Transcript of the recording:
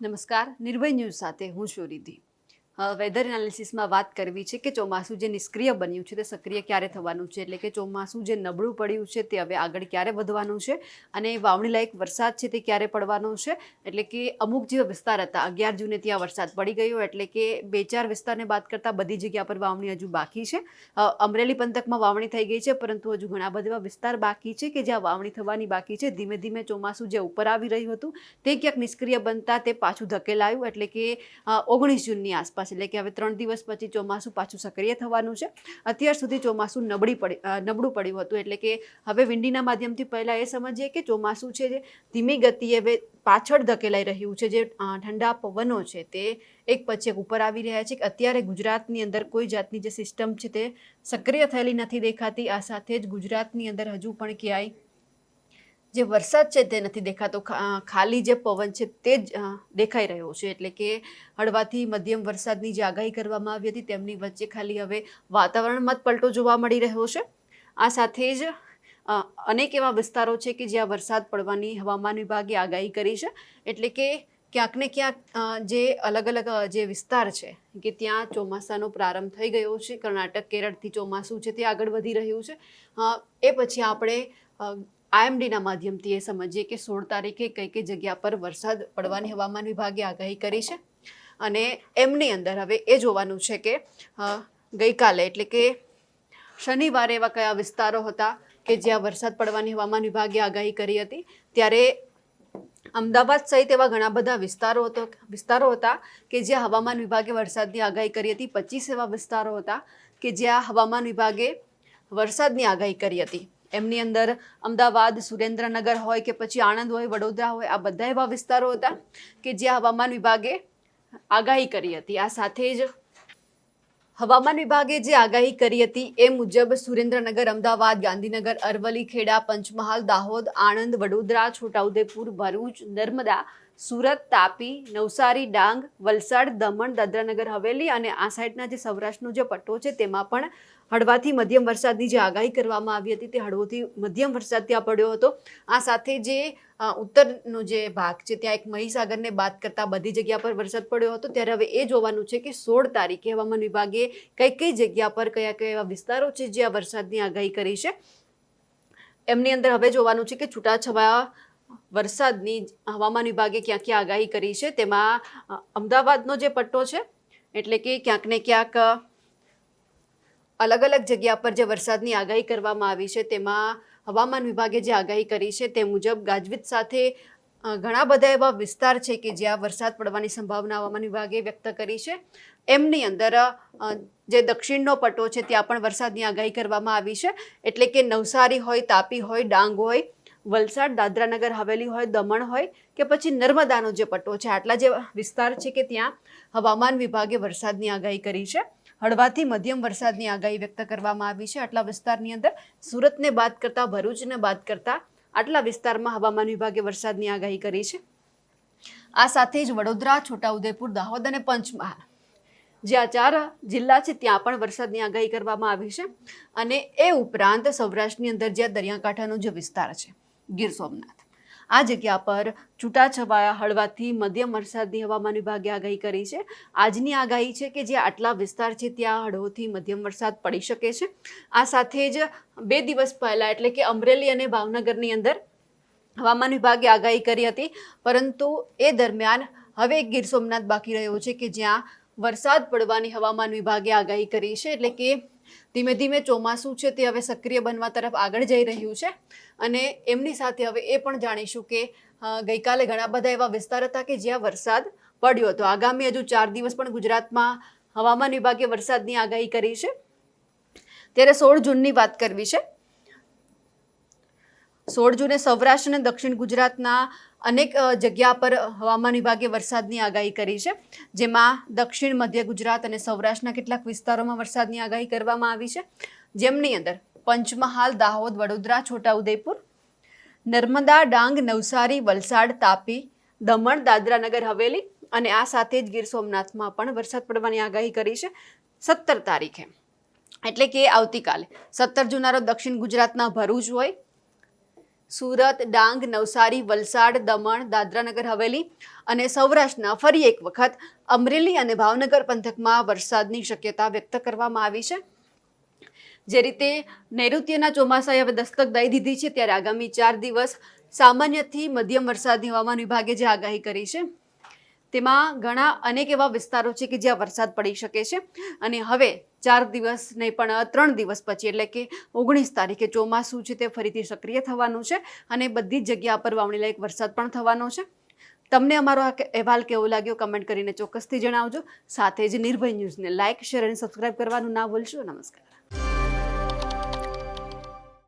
નમસ્કાર નિર્ભય ન્યૂઝ સાથે હું છું રિધિ વેધર એનાલિસિસમાં વાત કરવી છે કે ચોમાસું જે નિષ્ક્રિય બન્યું છે તે સક્રિય ક્યારે થવાનું છે? એટલે કે ચોમાસું જે નબળું પડ્યું છે તે હવે આગળ ક્યારે વધવાનું છે? અને વાવણી લાયક વરસાદ છે તે ક્યારે પડવાનો છે? એટલે કે અમુક જે વિસ્તાર હતા, અગિયાર જૂને ત્યાં વરસાદ પડી ગયો, એટલે કે બે ચાર વિસ્તારને બાદ કરતાં બધી જગ્યા પર વાવણી હજુ બાકી છે. અમરેલી પંથકમાં વાવણી થઈ ગઈ છે, પરંતુ હજુ ઘણા બધા વિસ્તાર બાકી છે કે જ્યાં વાવણી થવાની બાકી છે. ધીમે ધીમે ચોમાસું જે ઉપર આવી રહ્યું હતું તે ક્યાંક નિષ્ક્રિય બનતા તે પાછું ધકેલાયું, એટલે કે ઓગણીસ જૂનની આસપાસ એટલે કે હવે ત્રણ દિવસ પછી ચોમાસું પાછું સક્રિય થવાનું છે. અત્યાર સુધી ચોમાસું નબળી પડી નબળું પડ્યું હતું. એટલે કે હવે વિંડીના માધ્યમથી પહેલાં એ સમજીએ કે ચોમાસું છે જે ધીમી ગતિએ હવે પાછળ ધકેલાઈ રહ્યું છે. જે ઠંડા પવનો છે તે એક પછી એક ઉપર આવી રહ્યા છે. કે અત્યારે ગુજરાતની અંદર કોઈ જાતની જે સિસ્ટમ છે તે સક્રિય થયેલી નથી દેખાતી. આ સાથે જ ગુજરાતની અંદર હજુ પણ ક્યાંય જે વરસાદ છે તે નથી દેખાતો. ખાલી જે પવન છે તે જ દેખાઈ રહ્યો છે. એટલે કે હળવાથી મધ્યમ વરસાદની જે આગાહી કરવામાં આવી હતી તેમની વચ્ચે ખાલી હવે વાતાવરણમાં જ પલટો જોવા મળી રહ્યો છે. આ સાથે જ અનેક એવા વિસ્તારો છે કે જ્યાં વરસાદ પડવાની હવામાન વિભાગે આગાહી કરી છે. એટલે કે ક્યાંક ને ક્યાંક જે અલગ અલગ જે વિસ્તાર છે કે ત્યાં ચોમાસાનો પ્રારંભ થઈ ગયો છે. કર્ણાટક, કેરળથી ચોમાસું છે તે આગળ વધી રહ્યું છે. એ પછી આપણે આઈએમડીના માધ્યમથી એ સમજીએ કે સોળ તારીખે કઈ કઈ જગ્યા પર વરસાદ પડવાની હવામાન વિભાગે આગાહી કરી છે. અને એમની અંદર હવે એ જોવાનું છે કે ગઈકાલે એટલે કે શનિવારે એવા કયા વિસ્તારો હતા કે જ્યાં વરસાદ પડવાની હવામાન વિભાગે આગાહી કરી હતી. ત્યારે અમદાવાદ સહિત એવા ઘણા બધા વિસ્તારો હતો, વિસ્તારો હતા કે જ્યાં હવામાન વિભાગે વરસાદની આગાહી કરી હતી. પચીસ એવા વિસ્તારો હતા કે જ્યાં હવામાન વિભાગે વરસાદની આગાહી કરી હતી. એમની અંદર અમદાવાદ, સુરેન્દ્રનગર હોય કે પછી આણંદ હોય, વડોદરા હોય, આ બધા એવા વિસ્તારો હતા કે જ્યાં હવામાન વિભાગે આગાહી કરી હતી. આ સાથે જ હવામાન વિભાગે જે આગાહી કરી હતી એ મુજબ સુરેન્દ્રનગર, અમદાવાદ, ગાંધીનગર, અરવલ્લી, ખેડા, પંચમહાલ, દાહોદ, આણંદ, વડોદરા, છોટાઉદેપુર, ભરૂચ, નર્મદા સુરત, તાપી, નવસારી, ડાંગ, વલસાડ, દમણ, દાદરાનગર, હવેલી અને આ સાઈડના જે સૌરાષ્ટ્રનો જે પટ્ટો છે તેમાં પણ હળવાથી મધ્યમ વરસાદની જે આગાહી કરવામાં આવી હતી તે હળવોથી મધ્યમ વરસાદ ત્યાં પડ્યો હતો. આ સાથે જે ઉત્તરનો જે ભાગ છે ત્યાં એક મહીસાગરને બાદ કરતા બધી જગ્યા પર વરસાદ પડ્યો હતો. ત્યારે હવે એ જોવાનું છે કે સોળ તારીખે હવામાન વિભાગે કઈ કઈ જગ્યા પર કયા કયા એવા વિસ્તારો છે જે આ વરસાદની આગાહી કરી છે. એમની અંદર હવે જોવાનું છે કે છૂટાછવાયા વરસાદની હવામાન વિભાગે ક્યાં ક્યાં આગાહી કરી છે, તેમાં અમદાવાદનો જે પટ્ટો છે, એટલે કે ક્યાંક ને ક્યાંક અલગ અલગ જગ્યા પર જે વરસાદની આગાહી કરવામાં આવી છે, તેમાં હવામાન વિભાગે જે આગાહી કરી છે, તે મુજબ ગાજવીજ સાથે ઘણા બધા એવા વિસ્તાર છે કે જ્યાં વરસાદ પડવાની સંભાવના હવામાન વિભાગે વ્યક્ત કરી છે. એમની અંદર જે દક્ષિણનો પટ્ટો છે, ત્યાં પણ વરસાદની આગાહી કરવામાં આવી છે, એટલે કે નવસારી હોય, તાપી હોય, ડાંગ હોય વલસાડ, દાદરાનગર હવેલી હોય, દમણ હોય કે પછી નર્મદાનો જે પટ્ટો છે, આટલા જે વિસ્તાર છે કે ત્યાં હવામાન વિભાગે વરસાદની આગાહી કરી છે. હળવાથી મધ્યમ વરસાદની આગાહી વ્યક્ત કરવામાં આવી છે. આટલા વિસ્તારની અંદર સુરતને બાદ કરતાં, ભરૂચને બાદ કરતાં આટલા વિસ્તારમાં હવામાન વિભાગે વરસાદની આગાહી કરી છે. આ સાથે જ વડોદરા, છોટાઉદેપુર, દાહોદ અને પંચમહાલ જે આ ચાર જિલ્લા છે, ત્યાં પણ વરસાદની આગાહી કરવામાં આવી છે. અને એ ઉપરાંત સૌરાષ્ટ્રની અંદર જ્યાં દરિયાકાંઠાનો જે વિસ્તાર છે. ગીર સોમનાથ. આ જગ્યા પર છૂટાછવાયા હળવાથી મધ્યમ વરસાદની હવામાન વિભાગે આગાહી કરી છે. આજની આગાહી છે કે જે આટલા વિસ્તાર છે ત્યાં હળવોથી મધ્યમ વરસાદ પડી શકે છે. આ સાથે જ બે દિવસ પહેલાં એટલે કે અમરેલી અને ભાવનગરની અંદર હવામાન વિભાગે આગાહી કરી હતી. પરંતુ એ દરમિયાન હવે ગીર સોમનાથ બાકી રહ્યો છે કે જ્યાં વરસાદ પડવાની હવામાન વિભાગે આગાહી કરી છે, એટલે કે ધીમે ધીમે ચોમાસું છે તે હવે સક્રિય બનવા તરફ આગળ જઈ રહ્યું છે. અને એમની સાથે હવે એ પણ જાણીશું કે ગઈકાલે ઘણા બધા એવા વિસ્તાર હતા કે જ્યાં વરસાદ પડ્યો હતો. આગામી હજુ ચાર દિવસ પણ ગુજરાતમાં હવામાન વિભાગે વરસાદની આગાહી કરી છે. ત્યારે સોળ જૂનની વાત કરવી છે. સોળ જૂને સૌરાષ્ટ્ર અને દક્ષિણ ગુજરાતના અનેક જગ્યા પર હવામાન વિભાગે વરસાદની આગાહી કરી છે. જેમાં દક્ષિણ, મધ્ય ગુજરાત અને સૌરાષ્ટ્રના કેટલાક વિસ્તારોમાં વરસાદની આગાહી કરવામાં આવી છે. જેમની અંદર પંચમહાલ, દાહોદ, વડોદરા, છોટાઉદેપુર, નર્મદા, ડાંગ, નવસારી, વલસાડ, તાપી, દમણ, દાદરાનગર, હવેલી અને આ સાથે જ ગીર સોમનાથમાં પણ વરસાદ પડવાની આગાહી કરી છે સત્તર તારીખે. એટલે કે આવતીકાલે. સત્તર જૂનારો દક્ષિણ ગુજરાતના ભરૂચ હોય સુરત, ડાંગ, નવસારી, વલસાડ, દમણ, દાદરાનગર, હવેલી અને સૌરાષ્ટ્રના ફરી એક વખત અમરેલી અને ભાવનગર પંથકમાં વરસાદની શક્યતા વ્યક્ત કરવામાં આવી છે. જે રીતે નૈઋત્યના ચોમાસાએ હવે દસ્તક દઈ દીધી છે, ત્યારે આગામી ચાર દિવસ સામાન્યથી મધ્યમ વરસાદની હવામાન વિભાગે જે આગાહી કરી છે. તેમાં ઘણા અનેક એવા વિસ્તારો છે કે જ્યાં વરસાદ પડી શકે છે. અને હવે ચાર દિવસ નહીં, પણ ત્રણ દિવસ પછી, એટલે કે ઓગણીસ તારીખે ચોમાસું છે તે ફરીથી સક્રિય થવાનું છે અને બધી જ જગ્યા પર વાવણી લાયક વરસાદ પણ થવાનો છે. તમને અમારો આ અહેવાલ કેવો લાગ્યો કમેન્ટ કરીને ચોક્કસથી જણાવજો. સાથે જ નિર્ભય ન્યૂઝને લાઇક, શેર અને સબસ્ક્રાઇબ કરવાનું ના ભૂલશો. નમસ્કાર.